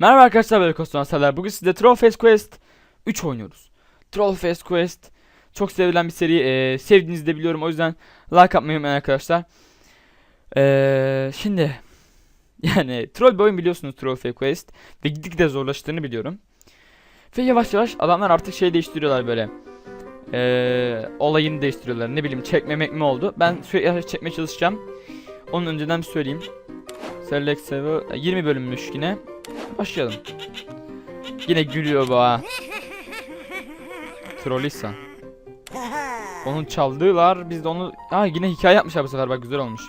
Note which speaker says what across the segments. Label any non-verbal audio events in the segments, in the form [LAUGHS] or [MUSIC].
Speaker 1: Merhaba arkadaşlar ben Kostan Seller. Bugün sizde Trollface Quest 3 oynuyoruz. Trollface Quest çok sevilen bir seri. Ee, sevdiğinizi de biliyorum. O yüzden like atmayı unutmayın arkadaşlar. Ee, şimdi [LAUGHS] yani troll bir oyun biliyorsunuz Trollface Quest ve gitgide zorlaştığını biliyorum. Ve yavaş yavaş adamlar artık şey değiştiriyorlar böyle. Ee, olayını değiştiriyorlar. Ne bileyim çekmemek mi oldu? Ben sürekli çekmeye çalışacağım. Onun önceden bir söyleyeyim. Select Server 20 bölünmüş yine. Başlayalım. Yine gülüyor bu ha. Trollisa. Onun çaldılar. Biz de onu... Aa yine hikaye yapmışlar bu sefer bak güzel olmuş.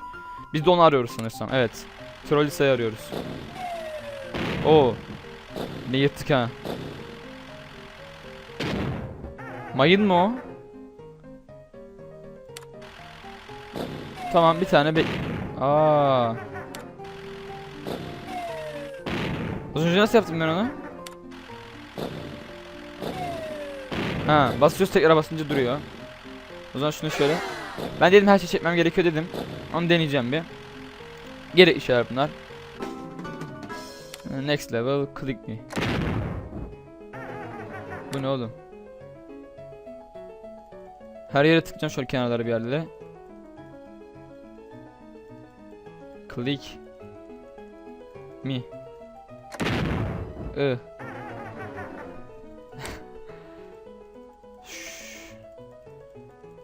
Speaker 1: Biz de onu arıyoruz sanırsam. Evet. Trollisa'yı arıyoruz. Oo. Ne yırttık ha. Mayın mı o? Tamam bir tane be... Aa. Az önce nasıl yaptım ben onu? Ha, basıyoruz tekrar basınca duruyor. O zaman şunu şöyle. Ben dedim her şey çekmem gerekiyor dedim. Onu deneyeceğim bir. Gerekli şeyler bunlar. Next level click me. Bu ne oğlum? Her yere tıklayacağım şöyle kenarlara bir yerlere. Click me. I.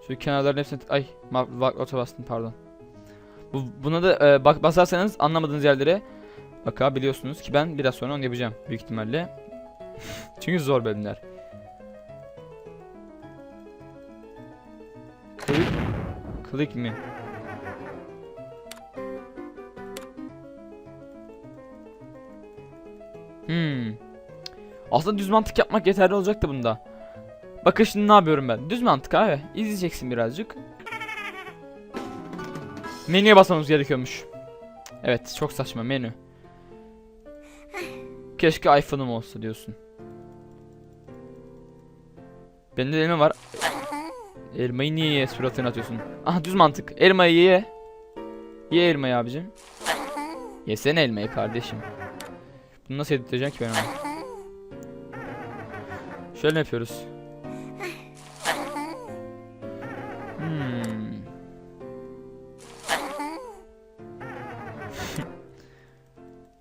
Speaker 1: Şu kenarların hepsini ay vaklota bastım pardon. Bu buna da e, bak basarsanız anlamadığınız yerlere bakabiliyorsunuz ki ben biraz sonra onu yapacağım büyük ihtimalle. [LAUGHS] Çünkü zor bölümler. Click, click mi? Aslında düz mantık yapmak yeterli olacaktı bunda. Bakın şimdi ne yapıyorum ben? Düz mantık abi. İzleyeceksin birazcık. Menüye basmamız gerekiyormuş. Evet çok saçma menü. Keşke iPhone'um olsa diyorsun. Bende de elma var. Elmayı niye ye suratına atıyorsun? Ah düz mantık. Elmayı ye. Ye elmayı abicim. Yesene elmayı kardeşim. Bunu nasıl editleyeceğim ki ben onu? Şöyle yapıyoruz. Hmm. [LAUGHS]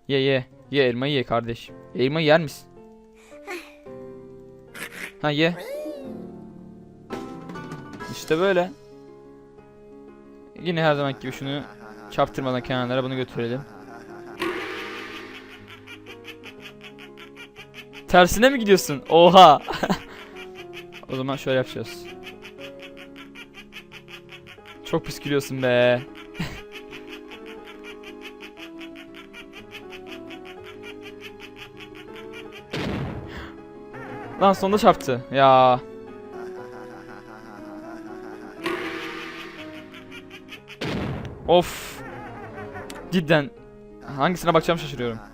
Speaker 1: ye ye. Ye elmayı ye kardeşim. Elmayı yer misin? Ha ye. İşte böyle. Yine her zaman gibi şunu çarptırmadan kenarlara bunu götürelim. Tersine mi gidiyorsun? Oha. [LAUGHS] o zaman şöyle yapacağız. Çok pis gülüyorsun be. [LAUGHS] Lan sonunda çarptı. Ya. Of. Cidden. Hangisine bakacağım şaşırıyorum.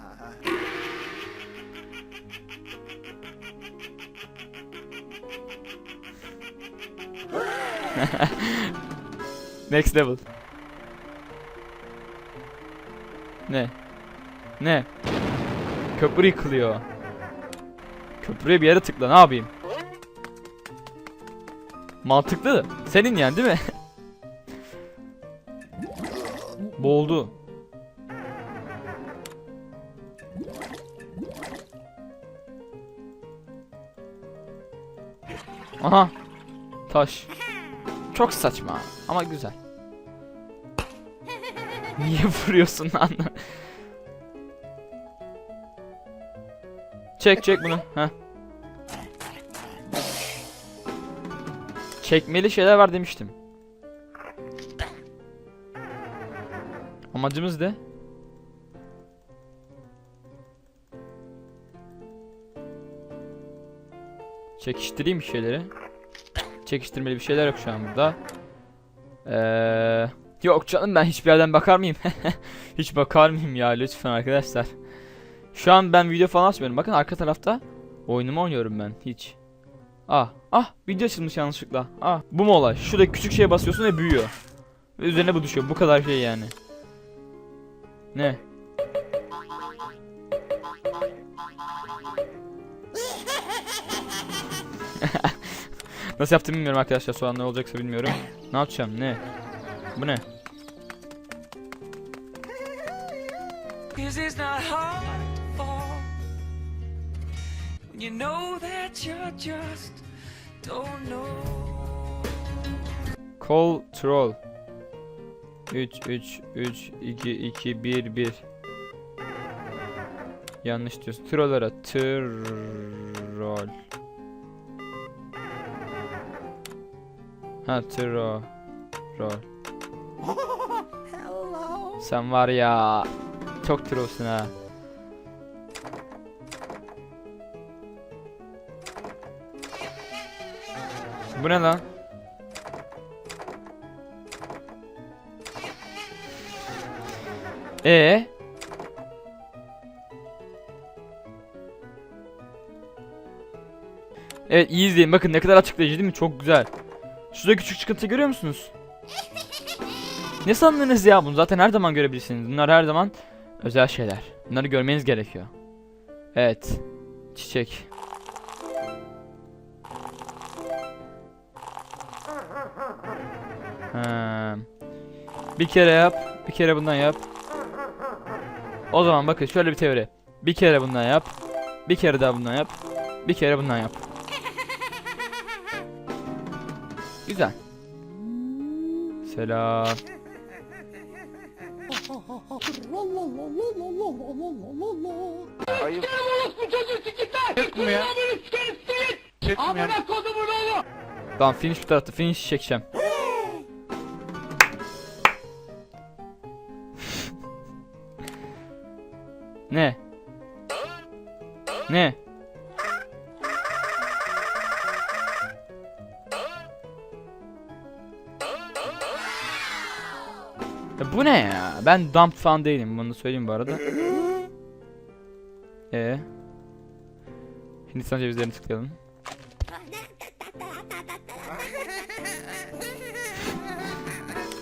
Speaker 1: [LAUGHS] Next level. Ne? Ne? Köprü yıkılıyor. Köprüye bir yere tıkla ne yapayım? Mantıklı. Senin yani değil mi? [LAUGHS] Boğuldu. Aha. Taş. Çok saçma ama güzel. Niye vuruyorsun lan? çek çek bunu. Heh. Çekmeli şeyler var demiştim. Amacımız ne? Çekiştireyim şeyleri. Çekiştirmeli bir şeyler yok şu an burada. Ee, yok canım ben hiçbir yerden bakar mıyım? [LAUGHS] Hiç bakar mıyım ya lütfen arkadaşlar. Şu an ben video falan açmıyorum. Bakın arka tarafta oyunumu oynuyorum ben hiç. Ah ah video açılmış yanlışlıkla. Ah bu mu olay? Şurada küçük şeye basıyorsun ve büyüyor. Ve üzerine bu düşüyor. Bu kadar şey yani. Ne? Nasıl yaptığımı bilmiyorum arkadaşlar. Sonra ne olacaksa bilmiyorum. Ne yapacağım? Ne? Bu ne?
Speaker 2: Know.
Speaker 1: Control 3 3 3 2 2 1 1 Yanlış diyorsun. Trollera troll. Ha tro roll. Sen var ya çok trollsün ha. Bu ne lan? E Evet iyi izleyin bakın ne kadar açıklayıcı değil mi? Çok güzel. Şurada küçük çıkıntı görüyor musunuz? Ne sandınız ya bunu zaten her zaman görebilirsiniz. Bunlar her zaman özel şeyler. Bunları görmeniz gerekiyor. Evet. Çiçek. Ha. Bir kere yap, bir kere bundan yap. O zaman bakın şöyle bir teori. Bir kere bundan yap, bir kere daha bundan yap, bir kere bundan yap. Güzel. Selam. Tamam finish bu tarafta finish çekeceğim. ne? Ne? Bu ne ya? Ben dump fan değilim bunu söyleyeyim bu arada. Ee. Hindistan cevizlerini tıklayalım.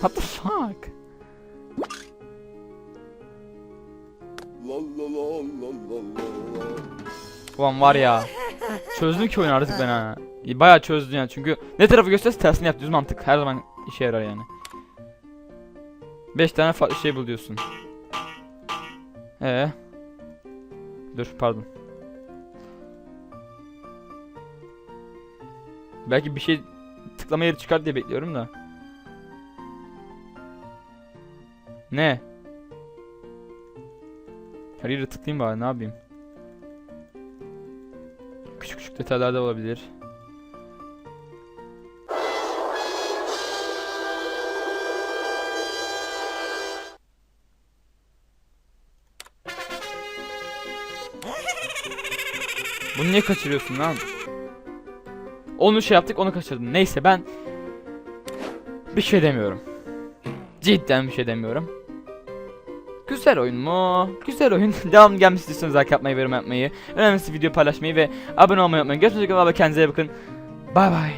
Speaker 1: What the fuck? Ulan var ya. Çözdün ki oyunu artık ben ha. Bayağı çözdün yani çünkü ne tarafı gösterse tersini yap düz mantık her zaman işe yarar yani. 5 tane farklı şey buluyorsun. Ee. Dur pardon. Belki bir şey tıklama yeri çıkar diye bekliyorum da. Ne? Her yere tıklayayım bari ne yapayım? Küçük küçük detaylar da olabilir. Bunu niye kaçırıyorsun lan? Onu şey yaptık onu kaçırdın. Neyse ben bir şey demiyorum. Cidden bir şey demiyorum. Güzel oyun mu? Güzel oyun. [LAUGHS] Devam gelmesi istiyorsanız like yapmayı, yorum yapmayı, önemlisi video paylaşmayı ve abone olmayı unutmayın. Görüşmek üzere. Kendinize iyi bakın. Bay bay.